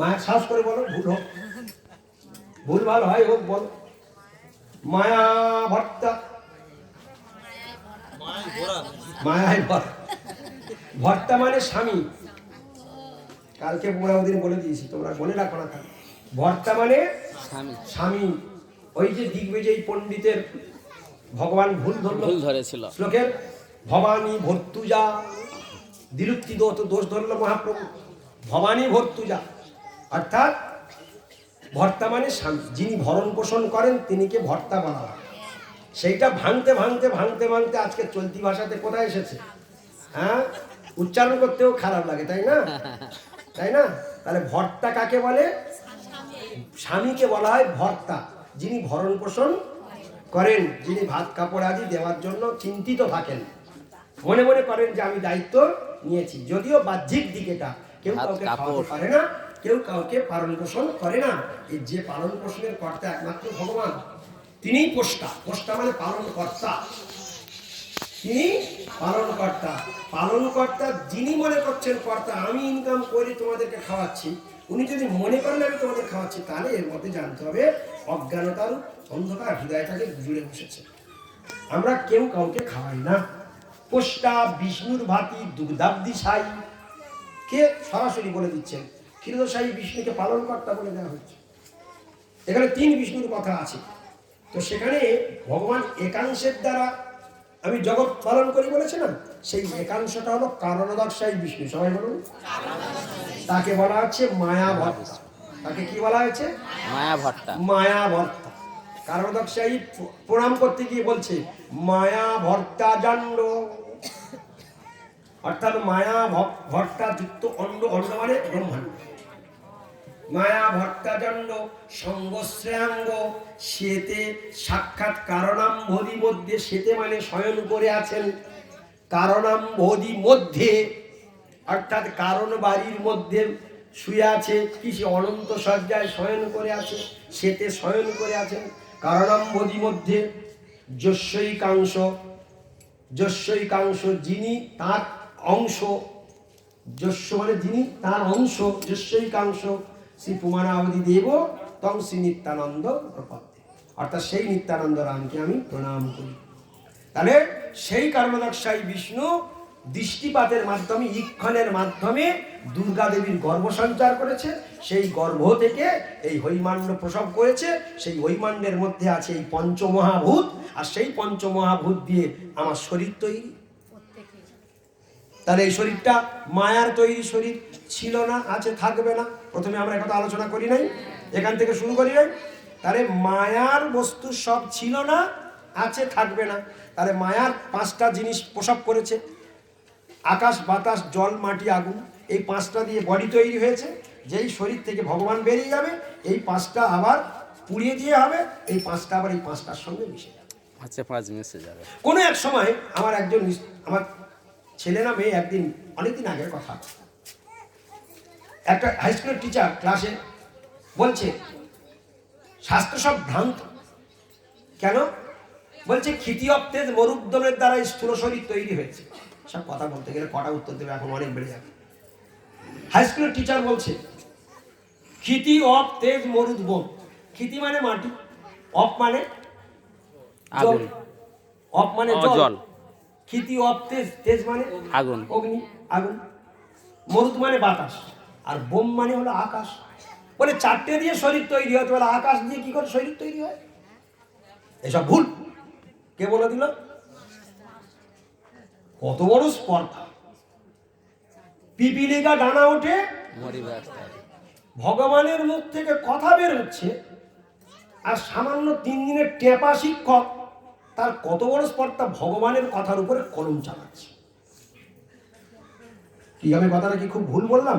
মায়া সাহস করে বলো ভুল হোক। ভুল ভালো হয় হোক বলো। মায়া ভর্তা। মায়ায় ভর। ভর্তা মানে স্বামী। কালকে পনেরো দিন বলে দিয়েছি তোমরা মনে রাখো না কাল। ভর্তা মানে স্বামী। ওই যে দিগ্বিজয়ী পণ্ডিতের ভগবান ভুল ধরল। ভুল ধরেছিল। শ্লোকের ভবানী ভর্তুজা। দিলুপ্তি দোষ দোষ ধরল মহাপ্রভু। ভবানী ভর্তুজা। অর্থাৎ ভর্তা মানে যিনি ভরণ পোষণ করেন তিনিকে ভর্তা বলা হয় সেইটা ভাঙতে ভাঙতে ভাঙতে ভাঙতে আজকে চলতি ভাষাতে কোথায় এসেছে? হ্যাঁ? উচ্চারণ করতেও খারাপ লাগে তাই না? তাই না? তাহলে ভর্তা কাকে বলে? স্বামীকে বলা হয় ভর্তা। যিনি ভরণ পোষণ করেন যিনি ভাত কাপড় আদি দেওয়ার জন্য চিন্তিত থাকেন। মনে মনে করেন যে আমি দায়িত্ব নিয়েছি যদিও বাহ্যিক দিকেটা কেউ কাউকে খাওয়াতে। পারে না কেউ কাউকে পালন পোষণ করে না। এই যে পালন পোষণের কর্তা একমাত্র ভগবান, তিনিই পোষ্টা। পোষ্টা মানে পালন কর্তা। তিনি পালনকর্তা পালনকর্তা যিনি মনে করছেন, কর্তা, আমি ইনকাম করে তোমাদেরকে খাওয়াচ্ছি। উনি যদি মনে করেন আমি তোমাদের খাওয়াচ্ছি, তাহলে এর মধ্যে জানতে হবে অজ্ঞানতার অন্ধকার হৃদয়টাকে জুড়ে বসেছে। আমরা কেউ কাউকে খাওয়াই না। পোষ্টা, বিষ্ণুর ভাতি দুগ্ধাব্দি সাই কে সরাসরি বলে দিচ্ছেন ক্ষীরদশাহী বিষ্ণুকে পালনকর্তা বলে দেওয়া হচ্ছে এখানে তিন বিষ্ণুর কথা আছে। তো সেখানে ভগবান একাংশের দ্বারা আমি জগৎ পালন করি বলেছে না সেই একাংশটা হলো কারণদর্শাই বিষ্ণু। সবাই বলুন। তাকে বলা হচ্ছে মায়া তাকে কি বলা হয়েছে? মায়া ভট্টা মায়া ভর্তা কারণদর্শাই প্রণাম করতে গিয়ে বলছে মায়া ভর্তা জান্ড অর্থাৎ মায়া ভ- ভর্তা যুক্ত অন্ড অন্ড মানে ব্রহ্মাণ্ড। মায়া ভট্টাচণ্ড সঙ্গশ্রেয়াঙ্গ সেতে সাক্ষাৎ কারণাম্ভদি মধ্যে, শ্বেতে মানে শয়ন করে আছেন কারণাম্ভদি মধ্যে, অর্থাৎ কারণ বাড়ির মধ্যে শুয়ে আছে, কি সে অনন্ত সজ্জায় শয়ন করে আছে সেতে শয়ন করে আছেন কারণাম্ভদি মধ্যে যস্যৈকাংশ যস্যৈকাংশ যিনি তার অংশ যস্য মানে যিনি তার অংশ যস্যৈকাংশ শ্রী পুমানাবধি দেব তং শ্রী নিত্যানন্দ প্রপত্তি। অর্থাৎ সেই নিত্যানন্দ রামকে আমি প্রণাম করি। তাহলে সেই কারণদর্শাই বিষ্ণু দৃষ্টিপাতের মাধ্যমে, ইক্ষণের মাধ্যমে দুর্গা দেবীর গর্ভ সঞ্চার করেছে। সেই গর্ভ থেকে এই হৈমাণ্ড প্রসব করেছে। সেই হৈমাণ্ডের মধ্যে আছে এই পঞ্চমহাভূত। আর সেই পঞ্চমহাভূত দিয়ে আমার শরীর তৈরি। তাহলে এই শরীরটা মায়ার তৈরি শরীর ছিল না আছে থাকবে না। প্রথমে আমরা একথা আলোচনা করি নাই এখান থেকে শুরু করি নাই। তাহলে মায়ার বস্তু সব ছিল না আছে থাকবে না। তাহলে মায়ার পাঁচটা জিনিস প্রসব করেছে। আকাশ বাতাস জল মাটি আগুন এই পাঁচটা দিয়ে বডি তৈরি হয়েছে। যেই শরীর থেকে ভগবান বেরিয়ে যাবে এই পাঁচটা আবার পুড়িয়ে দিয়ে হবে এই পাঁচটা আবার এই পাঁচটার সঙ্গে মিশে যাবে। পাঁচে পাঁচ মিশে যাবে। কোনো এক সময় আমার একজন আমার ছেলে না মেয়ে একদিন অনেকদিন আগের কথা। একটা হাই স্কুলের টিচার ক্লাসে বলছে স্বাস্থ্য সব ভ্রান্ত। কেন? বলছে ক্ষিতি অপ্তেজ মরুদ্যমের দ্বারা স্থূল শরীর তৈরি হয়েছে। সব কথা বলতে গেলে কটা উত্তর দেবে এখন অনেক বেড়ে যাবে। হাই স্কুলের টিচার বলছে ক্ষিতি অপ তেজ মরুদ বোম ক্ষিতি মানে মাটি অপ মানে অপ মানে জল। ক্ষিতি অপ তেজ তেজ মানে? আগুন। অগ্নি আগুন। মরুদ মানে বাতাস। আর বোম মানে হলো আকাশ। বলে চারটে দিয়ে শরীর তৈরি হয় বলে আকাশ দিয়ে কি করে শরীর তৈরি হয়? এসব ভুল। কে বলে দিল? কত বড় স্পর্ধা। পিপিলিকা ডানা ওঠে। ভগবানের মুখ থেকে কথা বের হচ্ছে। আর সামান্য তিন দিনের টেপা শিক্ষক তার কত বড় স্পর্ধা ভগবানের কথার উপরে কলম চালাচ্ছে। কি আমি কথাটা কি খুব ভুল বললাম?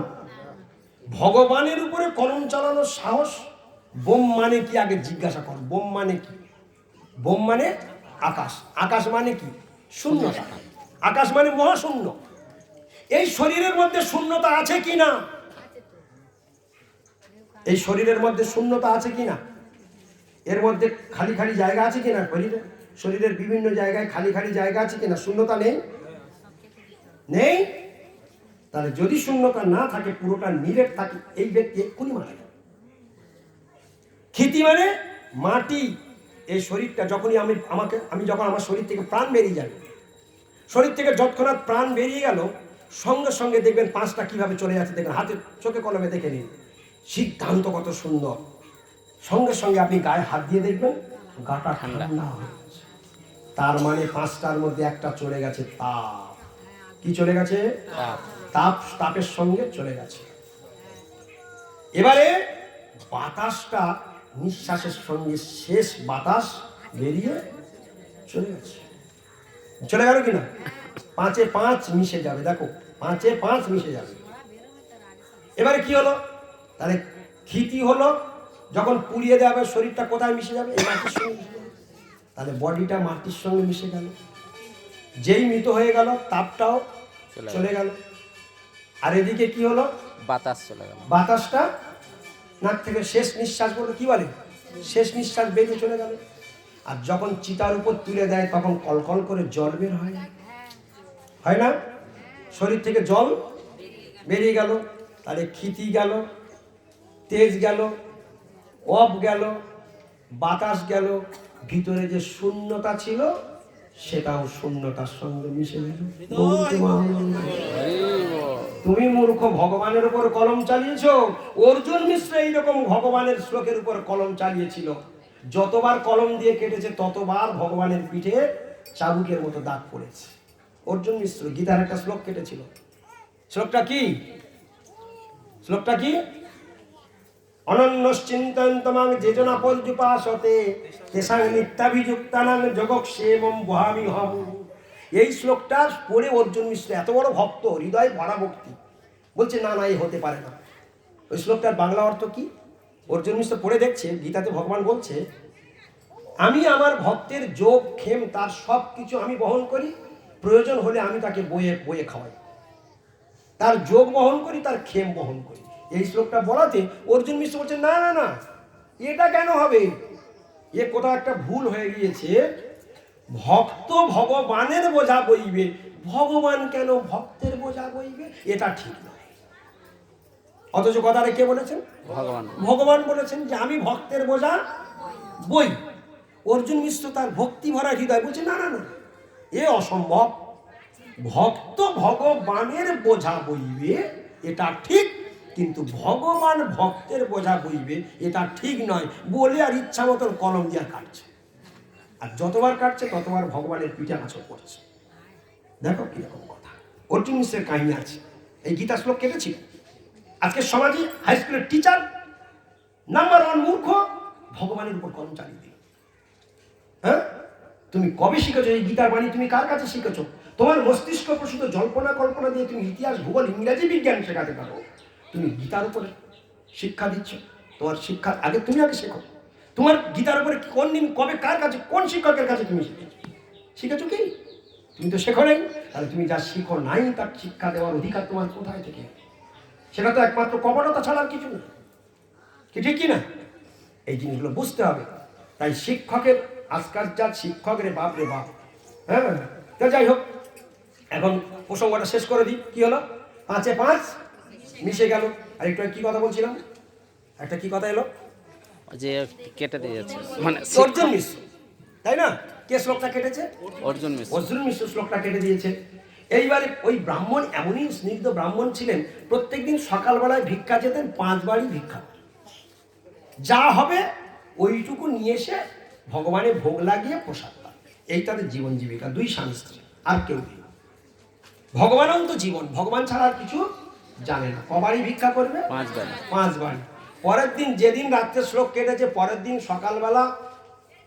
ভগবানের উপরে কলম চালানোর সাহস বোম মানে কি আগে জিজ্ঞাসা কর। বোম মানে কি? বোম মানে আকাশ। আকাশ মানে কি? শূন্যতা। আকাশ মানে মহাশূন্য। এই শরীরের মধ্যে শূন্যতা আছে কি না? এই শরীরের মধ্যে শূন্যতা আছে কি না? এর মধ্যে খালি খালি জায়গা আছে কিনা শরীরে? শরীরের বিভিন্ন জায়গায় খালি খালি জায়গা আছে কিনা? শূন্যতা নেই? নেই? তাহলে যদি শূন্যতা না থাকে, পুরোটা নিরেট থাকে, এই ব্যক্তি এক্ষুনি মারা যাবে। খিতি মানে মাটি। এই শরীরটা যখনই আমি, আমাকে, আমি যখন আমার শরীর থেকে প্রাণ বেরিয়ে যাবে শরীর থেকে যৎক্ষণাৎ প্রাণ বেরিয়ে গেল, সঙ্গে সঙ্গে দেখবেন পাঁচটা কীভাবে চলে যাচ্ছে, দেখবেন হাতে চোখে কলমে দেখে নিন। সিদ্ধান্ত কত সুন্দর। সঙ্গে সঙ্গে আপনি গায়ে হাত দিয়ে দেখবেন গাটা ঠান্ডা। তার মানে পাঁচটার মধ্যে একটা চলে গেছে তাপ। কি চলে গেছে? তাপ। তাপ তাপের সঙ্গে চলে গেছে। এবারে বাতাসটা নিঃশ্বাসের সঙ্গে শেষ বাতাস বেরিয়ে চলে গেছে। চলে গেল কিনা? পাঁচে পাঁচ মিশে যাবে দেখো পাঁচে পাঁচ মিশে যাবে। এবারে কি হলো? তাহলে খিতি হলো যখন পুড়িয়ে দেওয়া হবে শরীরটা কোথায় মিশে যাবে? এই মাটির সঙ্গে মিশে যাবে। তাহলে বডিটা মাটির সঙ্গে মিশে গেল। যেই মৃত হয়ে গেল তাপটাও চলে গেল। আর এদিকে কি হলো? বাতাস চলে গেল। বাতাসটা নাক থেকে শেষ নিঃশ্বাস বলে কি বলে? শেষ নিঃশ্বাস বেরিয়ে চলে গেল। আর যখন চিতার উপর তুলে দেয় তখন কলকল করে জল বের হয়। হয় না? শরীর থেকে জল বেরিয়ে গেল। তাহলে খিতি গেল তেজ গেল। অফ গেল, বাতাস গেল, ভিতরে যে শূন্যতা ছিল, সেটাও শূন্যতার সঙ্গে মিশে গেল। তুমি মূর্খ, ভগবানের উপর কলম চালিয়েছ? অর্জুন মিশ্র এইরকম ভগবানের শ্লোকের উপর কলম চালিয়েছিল। যতবার কলম দিয়ে কেটেছে, ততবার ভগবানের পিঠে চাবুকের মতো দাগ পড়েছে। অর্জুন মিশ্র গীতার একটা শ্লোক কেটেছিল। শ্লোকটা কি? শ্লোকটা কি? অনন্যশ্চিন্তয়ন্তমাং যেজনা পর্যুপাসতে তেসাং নিত্যাভিযুক্তানাং জগক্ষেমম বহামি হম এই শ্লোকটা পড়ে অর্জুন মিশ্র এত বড় ভক্ত, হৃদয় ভরা ভক্তি। বলছে, না না এই হতে পারে না। ওই শ্লোকটার বাংলা অর্থ কি? অর্জুন মিশ্র পড়ে দেখছে, গীতাতে ভগবান বলছে, আমি আমার ভক্তের যোগ, ক্ষেম, তার সব কিছু আমি বহন করি, প্রয়োজন হলে আমি তাকে বয়ে বয়ে খাওয়াই। তার যোগ বহন করি, তার ক্ষেম বহন করি। এই শ্লোকটা বলাতে অর্জুন মিশ্র বলছে না না না এটা কেন হবে? এ কোথাও একটা ভুল হয়ে গিয়েছে। ভক্ত ভগবানের বোঝা বইবে। ভগবান কেন ভক্তের বোঝা বইবে? এটা ঠিক নয়। অথচ কথাটা কে বলেছেন? ভগবান। ভগবান বলেছেন যে আমি ভক্তের বোঝা বই। অর্জুন মিশ্র তার ভক্তি ভরা হৃদয় বলছে না না না এ অসম্ভব। ভক্ত ভগবানের বোঝা বইবে এটা ঠিক কিন্তু ভগবান ভক্তের বোঝা বইবে এটা ঠিক নয়। বলে আর ইচ্ছা মতন কলম দিয়ে কাটছে। আর যতবার কাটছে, ততবার ভগবানের পিঠে আঁচড় পড়ছে দেখো কীরকম কথা। অর্জুন মিশ্রের কাহিনী আছে। এই গীতা শ্লোক কেটেছিল আজকে সমাজে হাই স্কুলের টিচার নাম্বার ওয়ান মূর্খ, ভগবানের উপর কলম চালিয়ে দিল। হ্যাঁ? তুমি কবে শিখেছো? এই গীতার বাণী তুমি কার কাছে শিখেছো? তোমার মস্তিষ্ক প্রসূত জল্পনা কল্পনা দিয়ে তুমি ইতিহাস, ভূগোল, ইংরাজি বিজ্ঞান শেখাতে পারো। তুমি গীতার উপরে শিক্ষা দিচ্ছ? তোমার শিক্ষা আগে তুমি আগে শেখো। তোমার গীতার উপরে কোন দিন, কবে, কার কাছে, কোন শিক্ষকের কাছে তুমি শিখেছো? শিখেছো কি? তুমি তো শেখো নাই। তাহলে তুমি যা শিখো নাই, তার শিক্ষা দেওয়ার অধিকার তোমার কোথায় থেকে? সেটা তো একমাত্র কপটতা ছাড়া কিছু না কি ঠিক কি না? এই জিনিসগুলো বুঝতে হবে। তাই শিক্ষকের আজকাল যা শিক্ষক রে বাপ রে বাপ। হ্যাঁ? তো যাই হোক। এখন প্রসঙ্গটা শেষ করে দিই। কি হলো? পাঁচে পাঁচ। মিশে গেল। আর একটু কি কথা বলছিলাম? একটা কি কথা এলো? যে কেটে দিয়েছে মানে অর্জুন মিশ্র। তাই না? কে শ্লোকটা কেটেছে? অর্জুন মিশ্র। অর্জুন মিশ্র শ্লোকটা কেটে দিয়েছে। এইবারে ওই ব্রাহ্মণ এমনই স্নিগ্ধ ব্রাহ্মণ ছিলেন প্রত্যেকদিন সকালবেলায় ভিক্ষা যেতেন পাঁচবারই ভিক্ষা। যা হবে ওইটুকু নিয়ে এসে ভগবানের ভোগ লাগিয়ে প্রসাদ পান। এই তাদের জীবন জীবিকা দুই স্বামী স্ত্রী আর কেউ নেই। ভগবান তো জীবন ভগবান ছাড়া আর কিছু জানে না। কবারই ভিক্ষা করবে? পাঁচবার। পাঁচ বাড়ি পরের দিন যেদিন রাত্রে শ্লোক কেটেছে পরের দিন সকালবেলা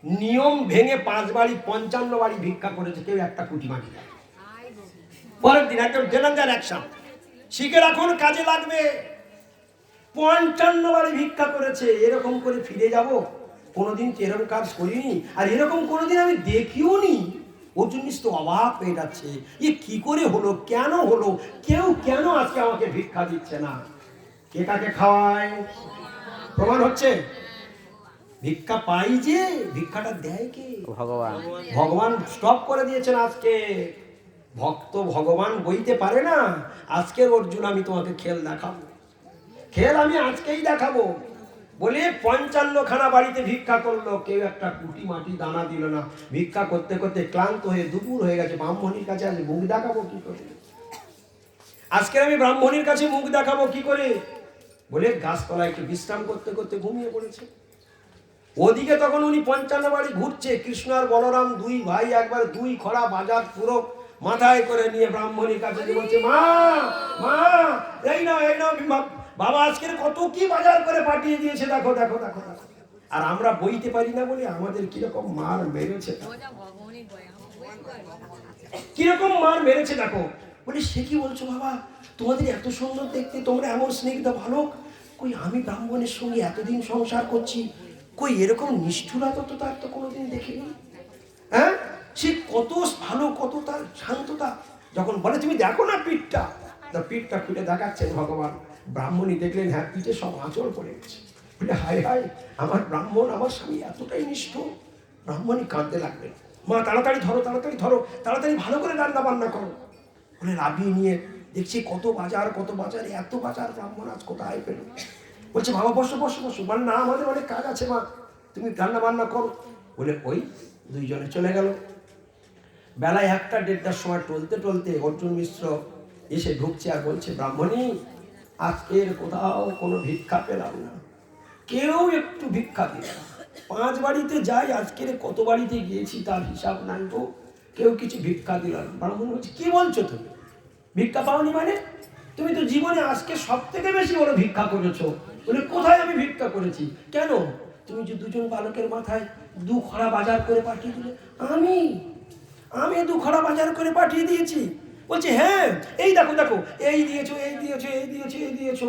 নিয়ম ভেঙে পাঁচ বাড়ি পঞ্চান্ন বাড়ি ভিক্ষা করেছে কেউ একটা কুটি মাটি দেয়। পরের দিন একদম ডেঞ্জার অ্যাকশন। শিখে রাখুন কাজে লাগবে। পঞ্চান্ন বাড়ি ভিক্ষা করেছে এরকম করে ফিরে যাব? কোনোদিন এরকম কাজ করিনি আর এরকম কোনোদিন আমি দেখিও নি অর্জুন তো অবাক হয়ে যাচ্ছে। এ কি করে হলো? কেন হলো? কেউ কেন আজকে আমাকে ভিক্ষা দিচ্ছে না? কে কাকে খাওয়ায়? প্রমাণ হচ্ছে। ভিক্ষা পাই যে ভিক্ষাটা দেয় কে? ভগবান। ভগবান স্টপ করে দিয়েছেন আজকে। ভক্ত ভগবান বইতে পারে না আজকের অর্জুন আমি তোমাকে খেল দেখাবো। খেল আমি আজকেই দেখাবো। বলে পঞ্চান্ন খানা বাড়িতে ভিক্ষা করল। কেউ একটা কুটি মাটি দানা দিল না। ভিক্ষা করতে করতে ক্লান্ত হয়ে দুপুর হয়ে গেছে। ব্রাহ্মণীর কাছে আজ মুখ দেখাবো কি করে? আজকে আমি ব্রাহ্মণীর কাছে মুখ দেখাবো কি করে? বলে গাছতলায় একটু বিশ্রাম করতে করতে ঘুমিয়ে পড়েছে। ওদিকে তখন উনি পঞ্চান্ন বাড়ি ঘুরছে। কৃষ্ণ আর বলরাম দুই ভাই একবার দুই খরা বাজার পুরো মাথায় করে নিয়ে ব্রাহ্মণীর কাছে বলছে, মা মা, এই না এই না বাবা, আজকের কত কি বাজার করে পাঠিয়ে দিয়েছে, দেখো দেখো দেখো আর আমরা বইতে পারি না বলে আমাদের কীরকম মার মেরেছে। কীরকম মার মেরেছে, দেখো। বলে, সে কি বলছো বাবা? তোমাদের এত সুন্দর দেখতে, তোমরা এমন স্নিগ্ধ ভালো কই, আমি ব্রাহ্মণের সঙ্গে এতদিন সংসার করছি, কই, এরকম নিষ্ঠুরতা তো তার তো কোনোদিন দেখিনি? হ্যাঁ? সে কত ভালো, কত তার শান্ততা। যখন বলে, তুমি দেখো না পিঠটা? তা পিঠটা খুলে দেখাচ্ছেন ভগবান। ব্রাহ্মণী দেখলেন হ্যাঁ পিঠে সব আঁচড় পড়ে গেছে। বলে, হায় হায়, আমার ব্রাহ্মণ, আমার স্বামী এতটাই নিষ্ঠ ব্রাহ্মণী কাঁদতে লাগলেন। মা, তাড়াতাড়ি ধরো তাড়াতাড়ি ধরো, তাড়াতাড়ি ভালো করে রান্না বান্না করো। বলে রাবিয়ে নিয়ে দেখছি কত বাজার কত বাজার, এত বাজার ব্রাহ্মণ আজ কোথায় পেল? বলছে, বাবা, বসো বসো বসো। বলে, না, আমাদের অনেক কাজ আছে, মা, তুমি রান্না বান্না করো। বলে, ওই দুইজনে চলে গেল। বেলায় একটা দেড়টার সময় টলতে টলতে অর্জুন মিশ্র এসে ঢুকছে আর বলছে, ব্রাহ্মণী আজকের কোথাও কোনো ভিক্ষা পেলাম না। কেউ একটু ভিক্ষা দিল পাঁচ বাড়িতে যাই, আজকের কত বাড়িতে গিয়েছি তার হিসাব নাই গো। কেউ কিছু ভিক্ষা দিল ব্রাহ্মণ বলছে, কি বলছো তুমি? ভিক্ষা পাওনি মানে? তুমি তো জীবনে আজকে সব থেকে বেশি বড় ভিক্ষা করেছ। বলে, কোথায় আমি ভিক্ষা করেছি? কেন? তুমি যে দুজন বালকের মাথায় দু খরা বাজার করে পাঠিয়ে দিলে। আমি? আমি দু খরা বাজার করে পাঠিয়ে দিয়েছি। বলছে হ্যাঁ এই দেখো দেখো, এই দিয়েছ এই দিয়েছ এই দিয়েছ এই দিয়েছ।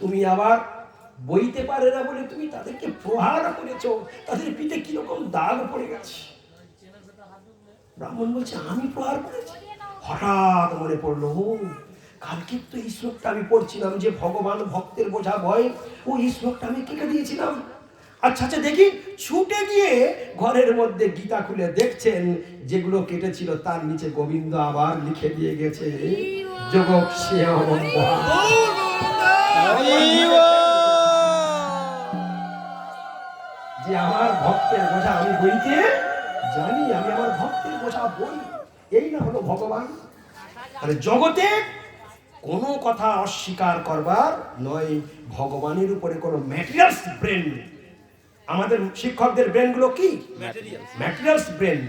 তুমি আবার বইতে পারে না বলে তুমি তাদেরকে প্রহার করেছ। তাদের পিঠে কীরকম দাগ পড়ে গেছে। ব্রাহ্মণ বলছে, আমি প্রহার করেছি? হঠাৎ মনে পড়ল কালকে তো এই শ্লোকটা আমি পড়ছিলাম যে ভগবান ভক্তের বোঝা ভয়। ও, এই শ্লোকটা আমি কেটে দিয়েছিলাম। আচ্ছা আচ্ছা দেখি। ছুটে গিয়ে ঘরের মধ্যে গীতা খুলে দেখছেন, যেগুলো কেটেছিল, তার নিচে গোবিন্দ আবার লিখে দিয়ে গেছে শ্যাম যে আমার ভক্তের বোঝা আমি বইতে জানি, আমি আমার ভক্তের বোঝা বই। এই না হলো ভগবান। মানে জগতে কোনো কথা অস্বীকার করবার নয়, ভগবানের উপরে কোনো ম্যাটেরিয়ালস ব্রেন আমাদের শিক্ষকদের ব্রেনগুলো কি? ম্যাটেরিয়ালস ব্রেন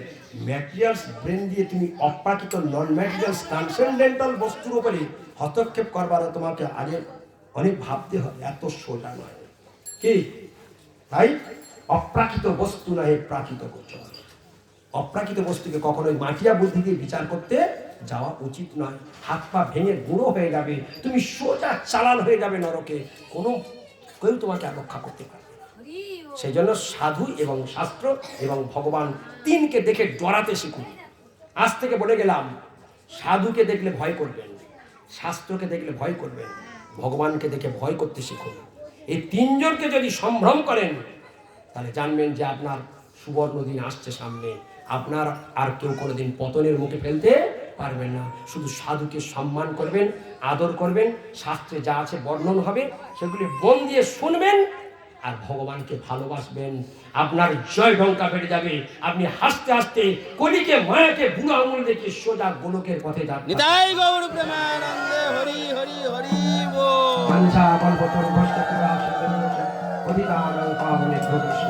ম্যাটেরিয়ালস ব্রেন দিয়ে তুমি অপ্রাকৃত নন ম্যাটেরিয়ালস ট্রান্সেন্ডেন্টাল বস্তুর উপরে হস্তক্ষেপ করবার তোমাকে আগে অনেক ভাবতে হবে এত সোজা নয়। কি? তাই? অপ্রাকৃত বস্তু নয় প্রাকৃত করতে হবে অপ্রাকৃত বস্তুকে কখনোই মাটিয়া বুদ্ধি দিয়ে বিচার করতে যাওয়া উচিত নয়। হাত পা ভেঙে গুঁড়ো হয়ে যাবে তুমি সোজা চালান হয়ে যাবে নরকে। কোনো কেউ তোমাকে আর রক্ষা করতে পারবে না। সেই জন্য সাধু এবং শাস্ত্র এবং ভগবান তিনকে দেখে ডরাতে শিখুন। আজ থেকে বলে গেলাম, সাধুকে দেখলে ভয় করবেন, শাস্ত্রকে দেখলে ভয় করবেন, ভগবানকে দেখে ভয় করতে শিখুন। এই তিনজনকে যদি সম্ভ্রম করেন, তাহলে জানবেন যে আপনার সুবর্ণ দিন আসছে সামনে। আপনার আর কেউ কোনোদিন পতনের মুখে ফেলতে পারবেন না। শুধু সাধুকে সম্মান করবেন, আদর করবেন, শাস্ত্রে যা আছে বর্ণন হবে, সেগুলি মন দিয়ে শুনবেন আর ভগবানকে ভালোবাসবেন। আপনার জয় ঢঙ্কা বেড়ে যাবে। আপনি হাসতে হাসতে কলিকে মায়াকে বুড়ো আঙুল দেখে সোজা গোলকের পথে যাবেন পাবনে প্রদর্শন।